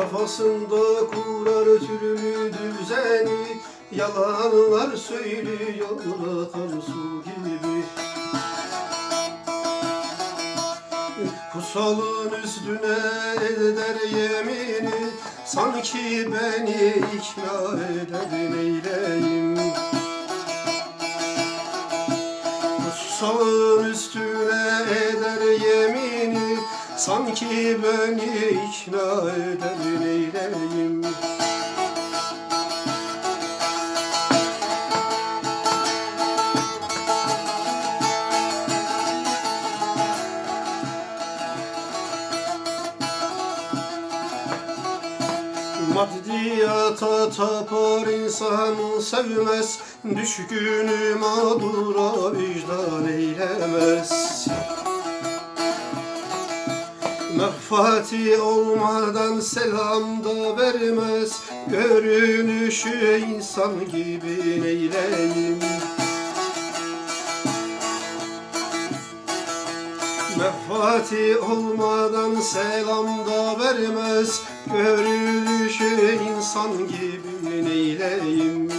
Kafasında kurar türlü düzeni Yalanlar söylüyor akan su gibi. Pusalın üstüne eder yemini Sanki beni ikna eder neyleyim Pusalın üstüne eder yemini Sanki beni ikna eder neyleyim? Maddiyata tapar insan sevmez. Düşkünü mağdura vicdan eylemez Mehfati olmadan selam da vermez. Görünüşü insan gibi neyleyim? Mehfati olmadan selam da vermez. Görünüşü insan gibi neyleyim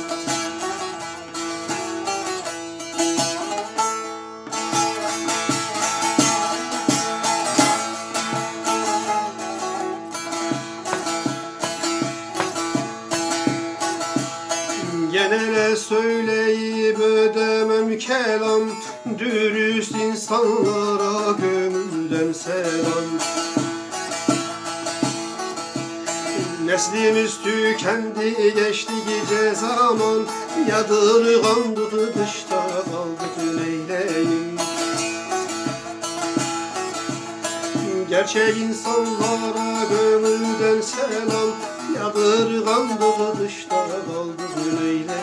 Genele söyleyip ödemem kelam. Dürüst insanlara gönülden selam. Neslimiz tükendi geçti gece zaman. Yadırgandık dışta kaldık neyleyim Gerçek insanlara gönülden selam Kadırgan doğduşta kaldı Leyla